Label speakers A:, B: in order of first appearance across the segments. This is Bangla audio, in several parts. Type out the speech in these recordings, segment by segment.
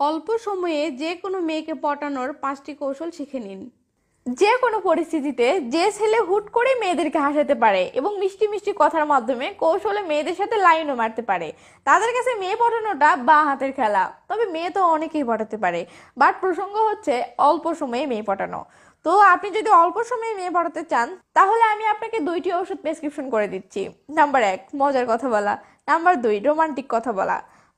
A: অল্প সময়ে যে কোনো মেয়েকে পটানোর পাঁচটি কৌশল শিখে নিন। যে কোনো পরিস্থিতিতে যে ছেলে হুট করে মেয়েদেরকে হাসাতে পারে এবং মিষ্টি মিষ্টি কথার মাধ্যমে কৌশলে মেয়েদের সাথে লাইনও মারতে পারে, তাদের কাছে মেয়ে পটানোটা বা হাতের খেলা। তবে মেয়ে তো অনেকেই পটাতে পারে, বাট প্রসঙ্গ হচ্ছে অল্প সময়ে মেয়ে পটানো। তো আপনি যদি অল্প সময়ে মেয়ে পড়াতে চান, তাহলে আমি আপনাকে দুইটি ওষুধ প্রেসক্রিপশন করে দিচ্ছি। নাম্বার এক, মজার কথা বলা। নাম্বার দুই, রোমান্টিক কথা বলা।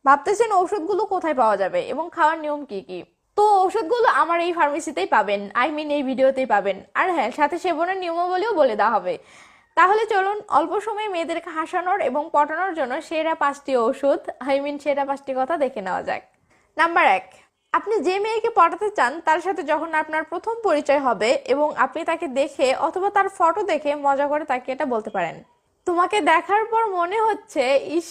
A: ভাবতেছেন ওষুধগুলো কোথায় পাওয়া যাবে এবং খাওয়ার নিয়ম কি কি? তো ওষুধগুলো আমার এই ফার্মেসিতেই পাবেন আই মিন এই ভিডিওতেই পাবেন। আর হ্যাঁ সাথে সেবনের নিয়মাবলীও বলে দেওয়া হবে। তাহলে চলুন, অল্প সময়ে মেয়েদেরকে হাসানোর এবং পটানোর জন্য সেরা পাঁচটি ওষুধ আই মিন সেরা পাঁচটি কথা দেখে নেওয়া যাক। নাম্বার এক, আপনি যে মেয়েকে পটাতে চান, তার সাথে যখন আপনার প্রথম পরিচয় হবে এবং আপনি তাকে দেখে অথবা তার ফটো দেখে মজা করে তাকে এটা বলতে পারেন। তোমাকে দেখার পর মনে হচ্ছে, ইস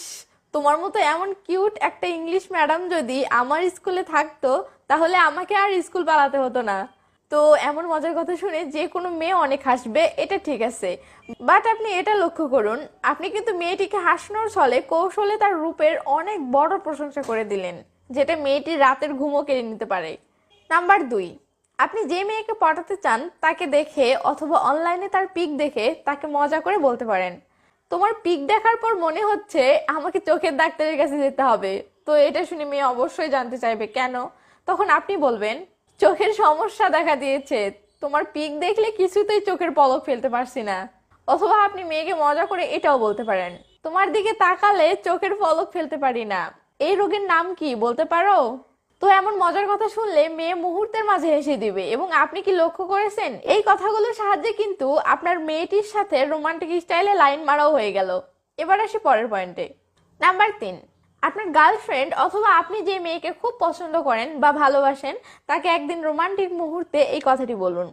A: তোমার মতো এমন কিউট একটা ইংলিশ ম্যাডাম যদি আমার স্কুলে থাকতো, তাহলে আমাকে আর স্কুল পালাতে হতো না। তো এমন মজার কথা শুনে যে কোনো মেয়ে অনেক হাসবে, এটা ঠিক আছে। বাট আপনি এটা লক্ষ্য করুন, আপনি কিন্তু মেয়েটিকে হাসানোর ছলে কৌশলে তার রূপের অনেক বড় প্রশংসা করে দিলেন, যেটা মেয়েটি রাতের ঘুমও কেড়ে নিতে পারে। নাম্বার দুই, আপনি যে মেয়েকে পটাতে চান, তাকে দেখে অথবা অনলাইনে তার পিক দেখে তাকে মজা করে বলতে পারেন। তোমার পিক দেখার পর মনে হচ্ছে আমাকে চোখের ডাক্তারের কাছে যেতে হবে। তো এটা শুনে মেয়ে অবশ্যই জানতে চাইবে, কেন? তখন আপনি বলবেন, চোখের সমস্যা দেখা দিয়েছে। তোমার পিক দেখলে কিছুতেই চোখের পলক ফেলতে পারছি না। অথবা আপনি মেয়েকে মজা করে এটাও বলতে পারেন, তোমার দিকে তাকালে চোখের পলক ফেলতে পারি না। এই রোগের নাম কি বলতে পারো? তো এমন মজার কথা শুনলে মেয়ে মুহূর্তের মাঝে হেসে দিবে। এবং আপনি কি লক্ষ্য করেছেন? এই কথাগুলোর সাহায্যে কিন্তু আপনার মেয়েটির সাথে রোমান্টিক স্টাইলে লাইন মারাও হয়ে গেল। এবার আসি পরের পয়েন্টে নাম্বার তিন। আপনার গার্লফ্রেন্ড অথবা আপনি যে মেয়েকে খুব পছন্দ করেন বা ভালোবাসেন, তাকে একদিন রোমান্টিক মুহূর্তে এই কথাটি বলুন।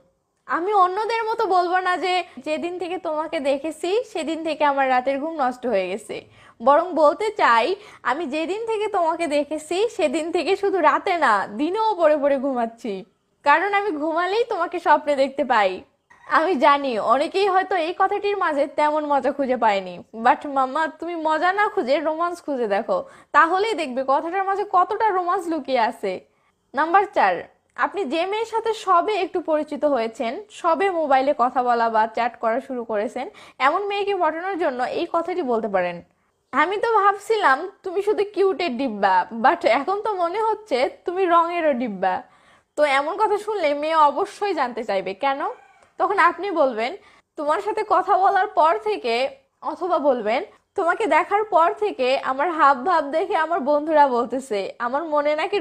A: আমি অন্যদের মতো বলব না যে যেদিন থেকে তোমাকে দেখেছি, সেদিন থেকে আমার রাতের ঘুম নষ্ট হয়ে গেছে। বরং বলতে চাই, আমি যেদিন থেকে তোমাকে দেখেছি, সেদিন থেকে শুধু রাতে না, দিনেও পরে পরে ঘুমাচ্ছি। কারণ আমি ঘুমালেই তোমাকে স্বপ্নে দেখতে পাই। আমি জানি, অনেকেই হয়তো এই কথাটির মাঝে তেমন মজা খুঁজে পায়নি। বাট মাম্মা, তুমি মজা না খুঁজে রোমান্স খুঁজে দেখো। তাহলেই দেখবে কথাটার মাঝে কতটা রোমান্স লুকিয়ে আছে। নাম্বার চার আপনি যে মেয়ের সাথে সবে একটু পরিচিত হয়েছেন, সবে মোবাইলে কথা বলা বা চ্যাট করা শুরু করেছেন, এমন মেয়েকে পটানোর জন্য এই কথাটি বলতে পারেন। আমি তো ভাবছিলাম, তুমি শুধু কিউটের ডিব্বা বাট এখন তো মনে হচ্ছে তুমি রঙেরও ডিব্বা। তো এমন কথা শুনলে মেয়ে অবশ্যই জানতে চাইবে, কেন? তখন আপনি বলবেন, তোমার সাথে কথা বলার পর থেকে, অথবা বলবেন, তোমাকে দেখার পর থেকে আমার হাব ভাব দেখে আমার বন্ধুরা বলতেছে, আমার মনে নাকি